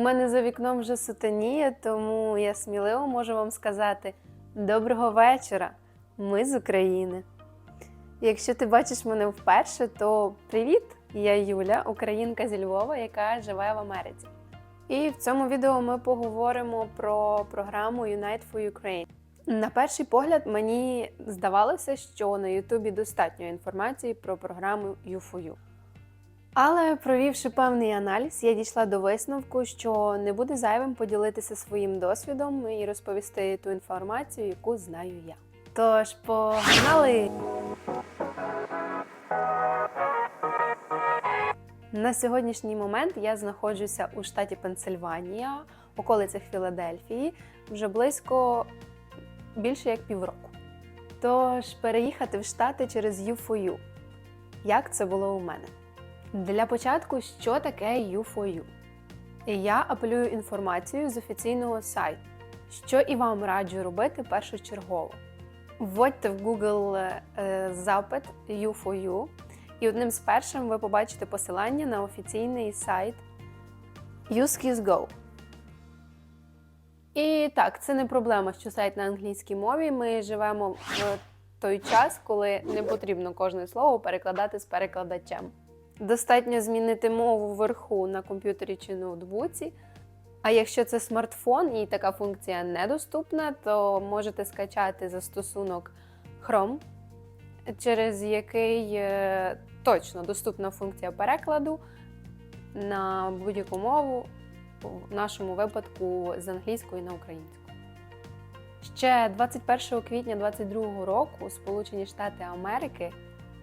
мене за вікном вже сутеніє, тому я сміливо можу вам сказати доброго вечора. Ми з України. Якщо ти бачиш мене вперше, то привіт! Я Юля, українка зі Львова, яка живе в Америці. І в цьому відео ми поговоримо про програму Unite for Ukraine. На перший погляд, мені здавалося, що на Ютубі достатньо інформації про програму U4U. Але провівши певний аналіз, я дійшла до висновку, що не буде зайвим поділитися своїм досвідом і розповісти ту інформацію, яку знаю я. Тож погнали! На сьогоднішній момент я знаходжуся у штаті Пенсильванія, околицях Філадельфії, вже близько більше як півроку. Тож переїхати в Штати через U4U. Як це було у мене? Для початку, що таке U4U? Я апелюю інформацію з офіційного сайту, що і вам раджу робити першочергово. Вводьте в Google е, запит U4U, і одним з першим ви побачите посилання на офіційний сайт USkissGo. І так, це не проблема, що сайт на англійській мові. Ми живемо в той час, коли не потрібно кожне слово перекладати з перекладачем. Достатньо змінити мову вверху на комп'ютері чи ноутбуці. А якщо це смартфон і така функція недоступна, то можете скачати застосунок Chrome, через який е, точно доступна функція перекладу на будь-яку мову, в нашому випадку з англійської на українську. Ще 21 квітня 2022 року Сполучені Штати Америки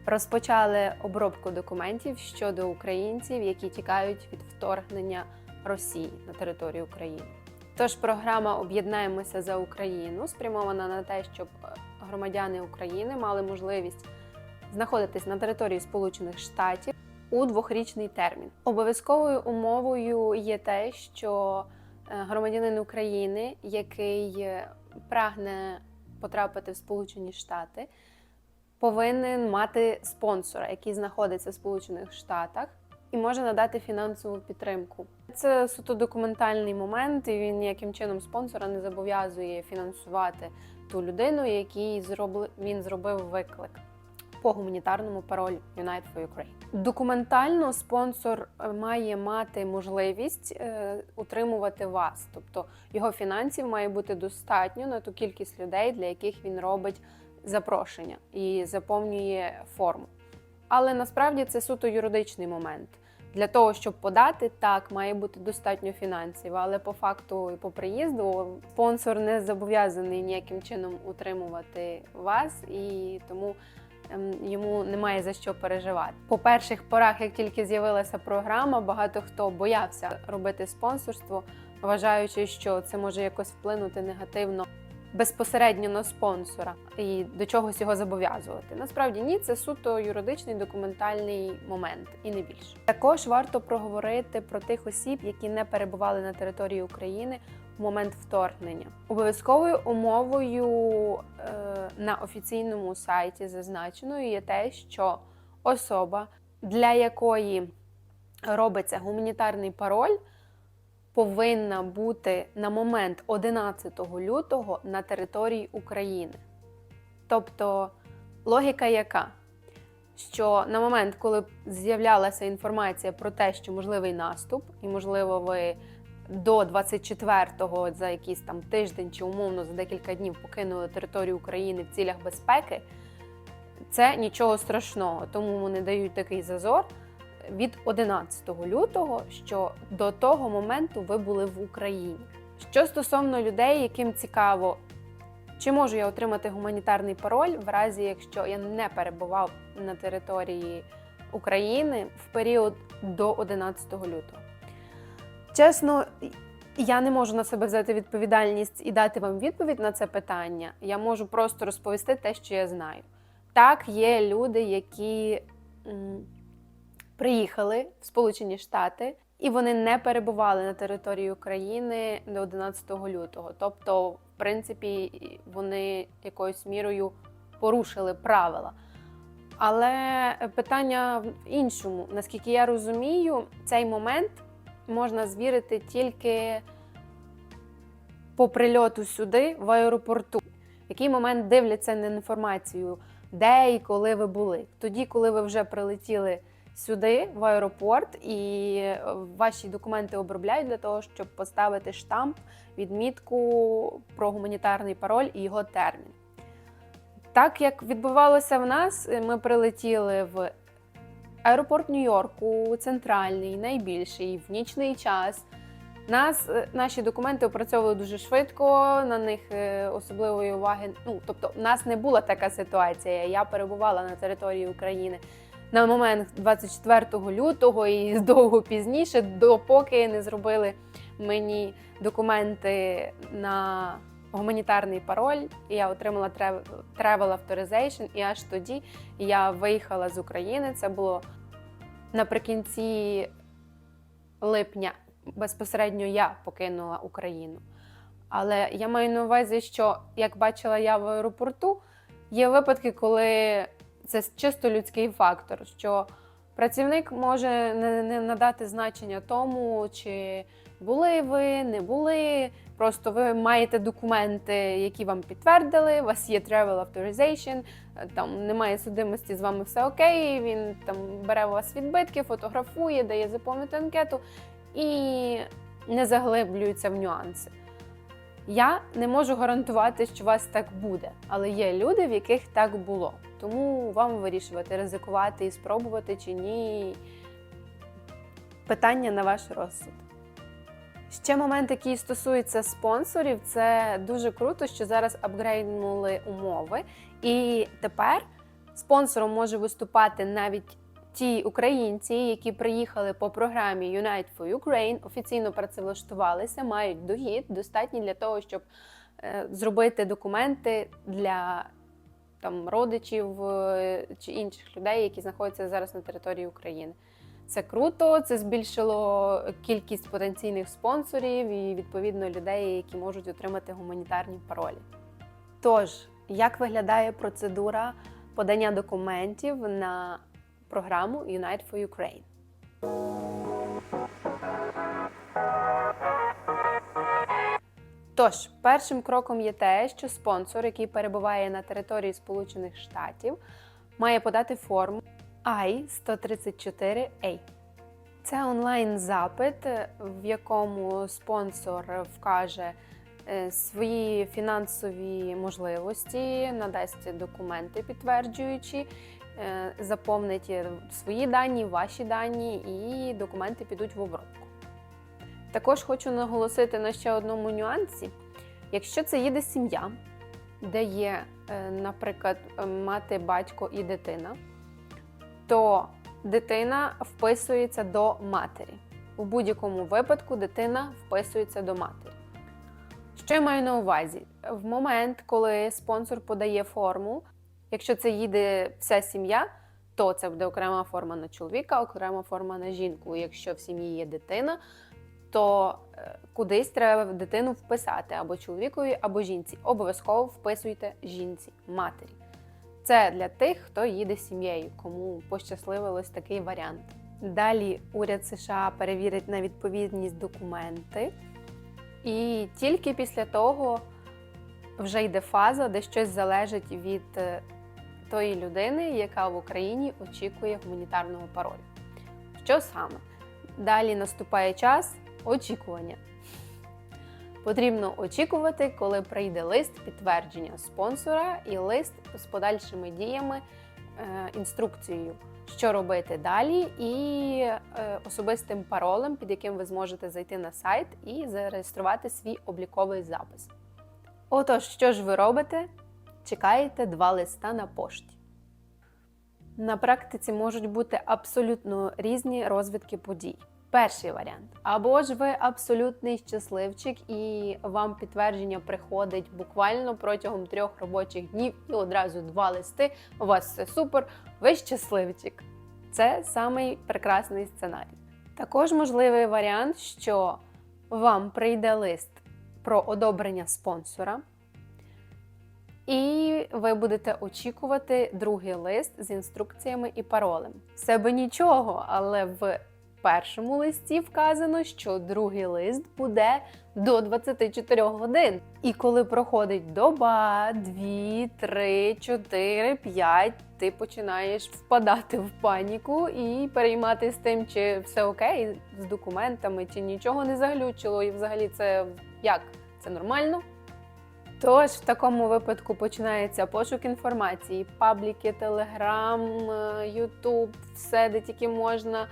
розпочали обробку документів щодо українців, які тікають від вторгнення Росії на територію України. Тож програма Об'єднаємося за Україну спрямована на те, щоб е, громадяни України мали можливість знаходитись на території Сполучених Штатів у двохрічний термін. Обов'язковою умовою є те, що е, громадянин України, який е, прагне потрапити в Сполучені Штати, повинен мати спонсора, який знаходиться в Сполучених Штатах, і може надати фінансову підтримку. Це суто документальний момент, і він ніяким чином спонсора не зобов'язує фінансувати ту людину, якій він зробив виклик по гуманітарному паролю Unite for Ukraine. Документально спонсор е, має мати можливість е, утримувати вас, тобто його фінансів має бути достатньо на ту кількість людей, для яких він робить запрошення і заповнює форму. Але насправді це суто юридичний момент. Для того, щоб подати, так має бути достатньо фінансів, але по факту і по приїзду спонсор не зобов'язаний ніяким чином утримувати вас, і тому ем, йому немає за що переживати. По перших порах, як тільки з'явилася програма, багато хто боявся робити спонсорство, вважаючи, що це може якось вплинути негативно безпосередньо на спонсора і до чогось його зобов'язувати. Насправді ні, це суто юридичний документальний момент і не більше. Також варто проговорити про тих осіб, які не перебували на території України в момент вторгнення. Обов'язковою умовою е, на офіційному сайті зазначеною є те, що особа, для якої робиться гуманітарний пароль повинна бути на момент 11 лютого на території України. Тобто логіка яка? Що на момент, коли з'являлася інформація про те, що можливий наступ, і, можливо, ви до 24-го за якийсь там тиждень чи умовно за декілька днів покинули територію України в цілях безпеки, це нічого страшного, тому вони дають такий зазор від 11 лютого, що до того моменту ви були в Україні. Що стосовно людей, яким цікаво, чи можу я отримати гуманітарний пароль в разі, якщо я не перебував на території України в період до 11 лютого. Чесно, я не можу на себе взяти відповідальність і дати вам відповідь на це питання. Я можу просто розповісти те, що я знаю. Так, є люди, які приїхали в Сполучені Штати, і вони не перебували на території України до 11 лютого. Тобто, в принципі, вони якоюсь мірою порушили правила. Але питання в іншому, наскільки я розумію, цей момент можна звірити тільки по прильоту сюди, в аеропорту. В який момент дивляться на інформацію, де і коли ви були. Тоді, коли ви вже прилетіли сюди, в аеропорт, і е, ваші документи обробляють для того, щоб поставити штамп, відмітку про гуманітарний пароль і його термін. Так як відбувалося в нас, е, ми прилетіли в аеропорт Нью-Йорку, центральний, найбільший, в нічний час. Нас е, наші документи опрацьовували дуже швидко, на них особливої уваги. Ну тобто, в нас не була така ситуація. Я перебувала на території України на момент 24 лютого і довго пізніше, допоки не зробили мені документи на гуманітарний пароль, і я отримала travel authorization, і аж тоді я виїхала з України. Це було наприкінці липня. Безпосередньо я покинула Україну. Але я маю на увазі, що як бачила я в аеропорту, є випадки, коли це чисто людський фактор, що працівник може не, надати значення тому, чи були ви, не були. Просто ви маєте документи, які вам підтвердили, у вас є travel authorization, там немає судимості, з вами все окей. Він там бере у вас відбитки, фотографує, дає заповнити анкету і не заглиблюється в нюанси. Я не можу гарантувати, що у вас так буде, але є люди, в яких так було. Тому вам вирішувати, ризикувати і спробувати чи ні. Питання на ваш розсуд. Ще момент, який стосується спонсорів, це дуже круто, що зараз апгрейднули умови, і тепер спонсором може виступати навіть ті українці, які приїхали по програмі Unite for Ukraine, офіційно працевлаштувалися, мають дохід, достатній для того, щоб е, зробити документи для там родичів е, чи інших людей, які знаходяться зараз на території України. Це круто, це збільшило кількість потенційних спонсорів і відповідно людей, які можуть отримати гуманітарні паролі. Тож, як виглядає процедура подання документів на програму Unite for Ukraine? Тож, першим кроком є те, що спонсор, який перебуває на території Сполучених Штатів, має подати форму I-134A. Це онлайн-запит, в якому спонсор вкаже е, свої фінансові можливості, надасть документи підтверджуючі, е, заповнить свої дані, ваші дані, і документи підуть в обробку. Також хочу наголосити на ще одному нюансі: якщо це їде сім'я, де є, е, наприклад, мати, батько і дитина, то дитина вписується до матері. У будь-якому випадку дитина вписується до матері. Що я маю на увазі? В момент, коли спонсор подає форму, якщо це їде вся сім'я, то це буде окрема форма на чоловіка, окрема форма на жінку. Якщо в сім'ї є дитина, то е, кудись треба дитину вписати або чоловікові, або жінці. Обов'язково вписуйте жінці, матері. Це для тих, хто їде з сім'єю, кому пощасливилось такий варіант. Далі уряд США перевірить на відповідність документи, і тільки після того вже йде фаза, де щось залежить від е, тої людини, яка в Україні очікує гуманітарного паролю. Що саме? Далі наступає час очікування. Потрібно очікувати, коли прийде лист підтвердження спонсора і лист з подальшими діями, е, інструкцією, що робити далі, і е, особистим паролем, під яким ви зможете зайти на сайт і зареєструвати свій обліковий запис. Отож, що ж ви робите? Чекаєте два листа на пошті. На практиці можуть бути абсолютно різні розвитки подій. Перший варіант. Або ж ви абсолютний щасливчик, і вам підтвердження приходить буквально протягом трьох робочих днів і одразу два листи. У вас все супер, ви щасливчик. Це самий прекрасний сценарій. Також можливий варіант, що вам прийде лист про одобрення спонсора, і ви будете очікувати другий лист з інструкціями і паролем. Все би нічого, але в першому листі вказано, що другий лист буде до 24 годин. І коли проходить доба, дві, три, чотири, п'ять, ти починаєш впадати в паніку і переймати з тим, чи все окей з документами, чи нічого не заглючило, і взагалі це як? Це нормально? Тож в такому випадку починається пошук інформації, пабліки, телеграм, е, ютуб, все, де тільки можна,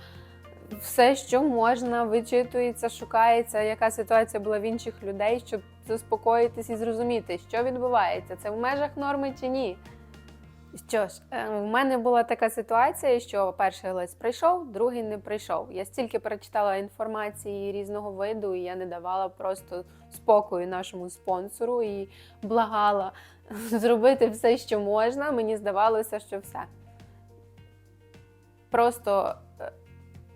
все, що можна, вичитується, шукається, яка ситуація була в інших людей, щоб заспокоїтись і зрозуміти, що відбувається, це в межах норми чи ні. Що ж, е, в мене була така ситуація, що перший лист прийшов, другий не прийшов. Я стільки перечитала інформації різного виду, і я не давала просто спокою нашому спонсору і благала зробити все, що можна. Мені здавалося, що все. Просто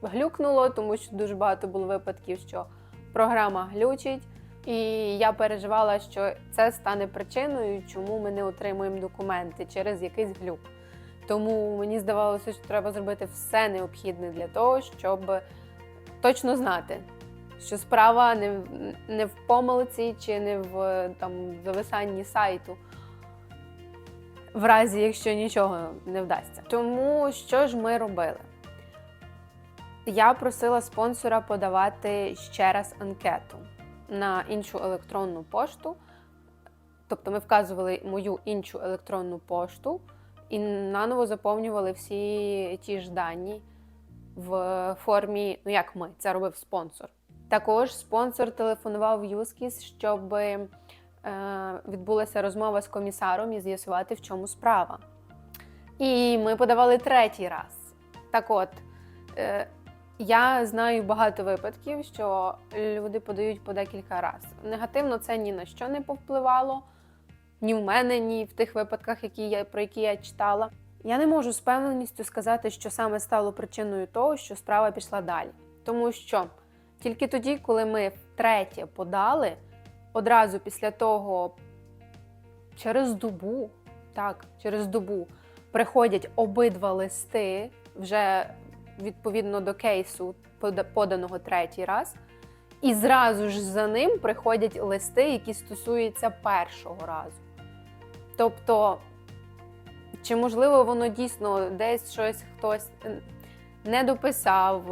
глюкнуло, тому що дуже багато було випадків, що програма глючить. І я переживала, що це стане причиною, чому ми не отримуємо документи через якийсь глюк. Тому мені здавалося, що треба зробити все необхідне для того, щоб точно знати, що справа не не в помилці чи не в там, зависанні сайту, в разі, якщо нічого не вдасться. Тому що ж ми робили? Я просила спонсора подавати ще раз анкету на іншу електронну пошту. Тобто ми вказували мою іншу електронну пошту і наново заповнювали всі ті ж дані в формі, ну як ми, це робив спонсор. Також спонсор телефонував в Юскіс, щоб е, відбулася розмова з комісаром і з'ясувати, в чому справа. І ми подавали третій раз. Так от, е, я знаю багато випадків, що люди подають по декілька разів. Негативно це ні на що не повпливало, ні в мене, ні в тих випадках, які я, про які я читала. Я не можу з певненістю сказати, що саме стало причиною того, що справа пішла далі. Тому що тільки тоді, коли ми втретє подали, одразу після того, через добу, так, через добу приходять обидва листи вже відповідно до кейсу, поданого третій раз. І зразу ж за ним приходять листи, які стосуються першого разу. Тобто, чи можливо воно дійсно десь щось хтось не дописав,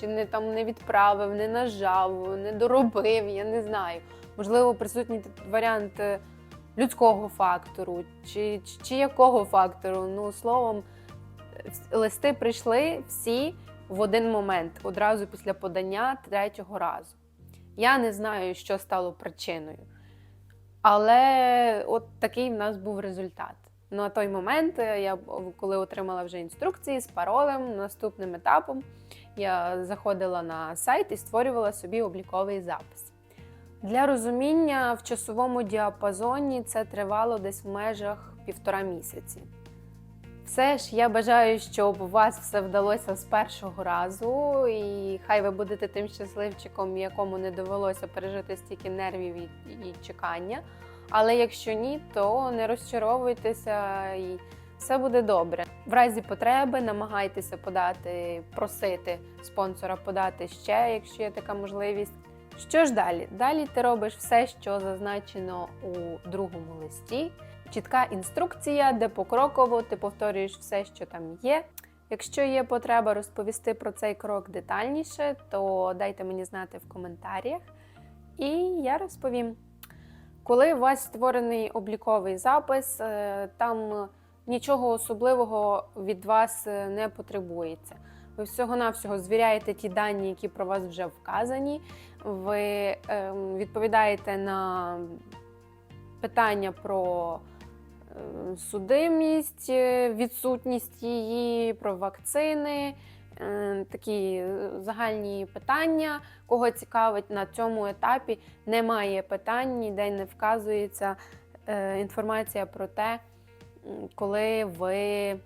чи не там не відправив, не нажав, не доробив, я не знаю. Можливо, присутній варіант е, людського фактору, чи, чи, якого фактору. Ну, словом, листи прийшли всі в один момент, одразу після подання третього разу. Я не знаю, що стало причиною. Але от такий в нас був результат. На той момент, е, я коли отримала вже інструкції з паролем, наступним етапом я заходила на сайт і створювала собі обліковий запис. Для розуміння в часовому діапазоні це тривало десь в межах півтора місяці. Все ж я бажаю, щоб у вас все вдалося з першого разу, і хай ви будете тим щасливчиком, якому не довелося пережити стільки нервів і, і чекання. Але якщо ні, то не розчаровуйтеся і все буде добре. В разі потреби намагайтеся подати, просити спонсора подати ще, якщо є така можливість. Що ж далі? Далі ти робиш все, що зазначено у другому листі. Чітка інструкція, де покроково ти повторюєш все, що там є. Якщо є потреба розповісти про цей крок детальніше, то дайте мені знати в коментарях, і я розповім. Коли у вас створений обліковий запис, е, там нічого особливого від вас е, не потребується. Ви всього-навсього звіряєте ті дані, які про вас вже вказані. Ви ем, відповідаєте на питання про судимість, е, відсутність її, про вакцини, е, такі е, загальні питання. Кого цікавить на цьому етапі, немає питань, ніде не вказується інформація про те, коли ви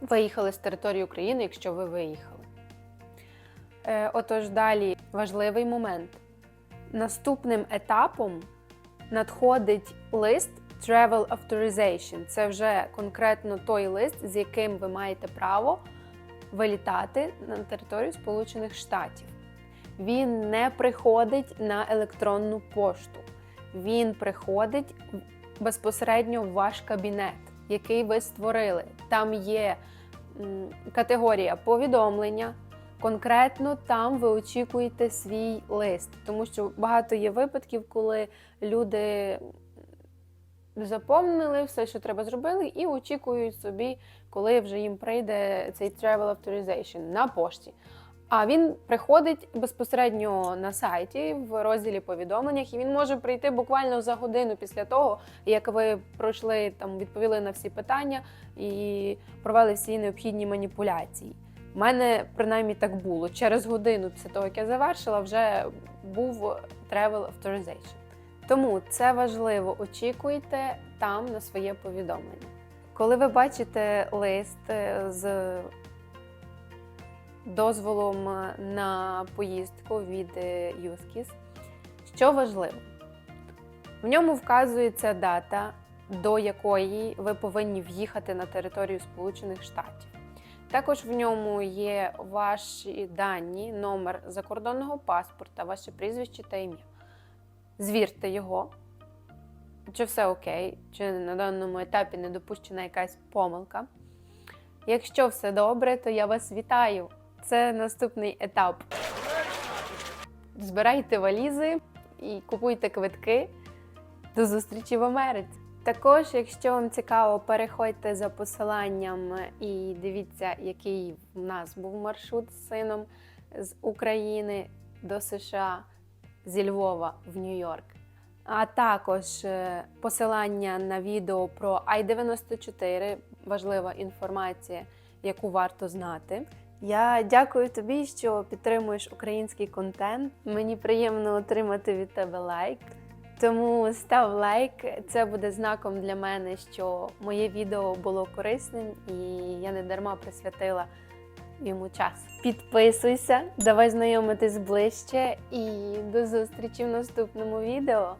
виїхали з території України, якщо ви виїхали. Отож, далі важливий момент. Наступним етапом надходить лист Travel Authorization. Це вже конкретно той лист, з яким ви маєте право вилітати на територію Сполучених Штатів. Він не приходить на електронну пошту. Він приходить безпосередньо в ваш кабінет, який ви створили. Там є категорія повідомлення. Конкретно там ви очікуєте свій лист, тому що багато є випадків, коли люди заповнили все, що треба зробили, і очікують собі, коли вже їм прийде цей travel authorization на пошті. А він приходить безпосередньо на сайті в розділі повідомленнях, і він може прийти буквально за годину після того, як ви пройшли там, відповіли на всі питання і провели всі необхідні маніпуляції. У мене принаймні так було. Через годину після того, як я завершила, вже був travel authorization. Тому це важливо. Очікуйте там на своє повідомлення. Коли ви бачите лист е, з дозволом на поїздку від е, Юскіс, що важливо? В ньому вказується дата, до якої ви повинні в'їхати на територію Сполучених Штатів. Також в ньому є ваші дані, номер закордонного паспорта, ваше прізвище та ім'я. Звірте його, чи все окей, чи на даному етапі не допущена якась помилка. Якщо все добре, то я вас вітаю. Це наступний етап. Збирайте валізи і купуйте квитки. До зустрічі в Америці. Також, якщо вам цікаво, переходьте за посиланням і дивіться, який в нас був маршрут з сином з України до США зі Львова в Нью-Йорк. А також е, посилання на відео про i94 важлива інформація, яку варто знати. Я дякую тобі, що підтримуєш український контент. Мені приємно отримати від тебе лайк. Тому став лайк, це буде знаком для мене, що моє відео було корисним і я не дарма присвятила йому час. Підписуйся, давай знайомитись ближче і до зустрічі в наступному відео.